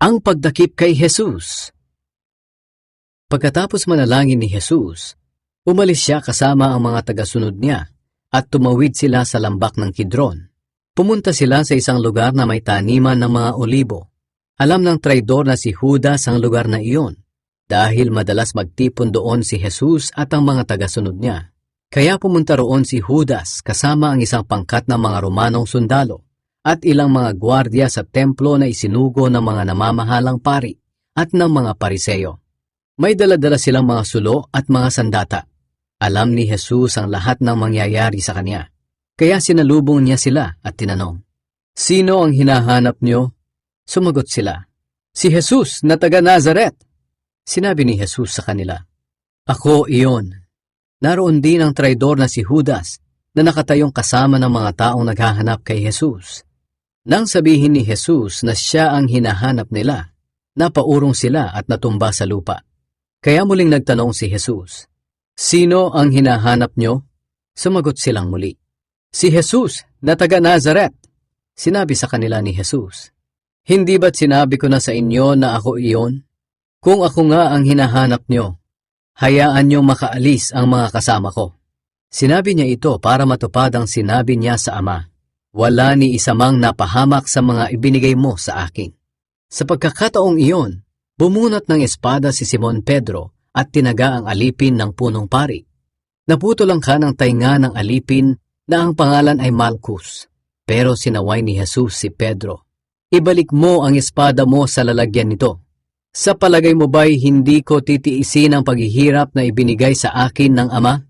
Ang pagdakip kay Jesus Pagkatapos manalangin ni Jesus, umalis siya kasama ang mga tagasunod niya at tumawid sila sa lambak ng Kidron. Pumunta sila sa isang lugar na may taniman ng mga olibo. Alam ng traidor na si Judas ang lugar na iyon dahil madalas magtipon doon si Jesus at ang mga tagasunod niya. Kaya pumunta roon si Judas kasama ang isang pangkat ng mga Romanong sundalo at ilang mga gwardya sa templo na isinugo ng mga namamahalang pari at ng mga pariseyo. May daladala silang mga sulo at mga sandata. Alam ni Jesus ang lahat ng mangyayari sa kanya. Kaya sinalubong niya sila at tinanong, Sino ang hinahanap niyo? Sumagot sila, Si Jesus na taga Nazaret. Sinabi ni Jesus sa kanila, Ako iyon. Naroon din ang traidor na si Judas na nakatayong kasama ng mga taong naghahanap kay Jesus. Nang sabihin ni Jesus na siya ang hinahanap nila, napaurong sila at natumba sa lupa. Kaya muling nagtanong si Jesus, Sino ang hinahanap nyo? Sumagot silang muli, Si Jesus na taga Nazaret. Sinabi sa kanila ni Jesus, Hindi ba't sinabi ko na sa inyo na ako iyon? Kung ako nga ang hinahanap nyo, hayaan nyo makaalis ang mga kasama ko. Sinabi niya ito para matupad ang sinabi niya sa Ama. Wala ni isamang napahamak sa mga ibinigay mo sa akin. Sa pagkakataong iyon, bumunot ng espada si Simon Pedro at tinaga ang alipin ng punong pari. Naputo lang ka ng tainga ng alipin na ang pangalan ay Malchus. Pero sinaway ni Jesus si Pedro. Ibalik mo ang espada mo sa lalagyan nito. Sa palagay mo ba'y hindi ko titiisin ang paghihirap na ibinigay sa akin ng Ama?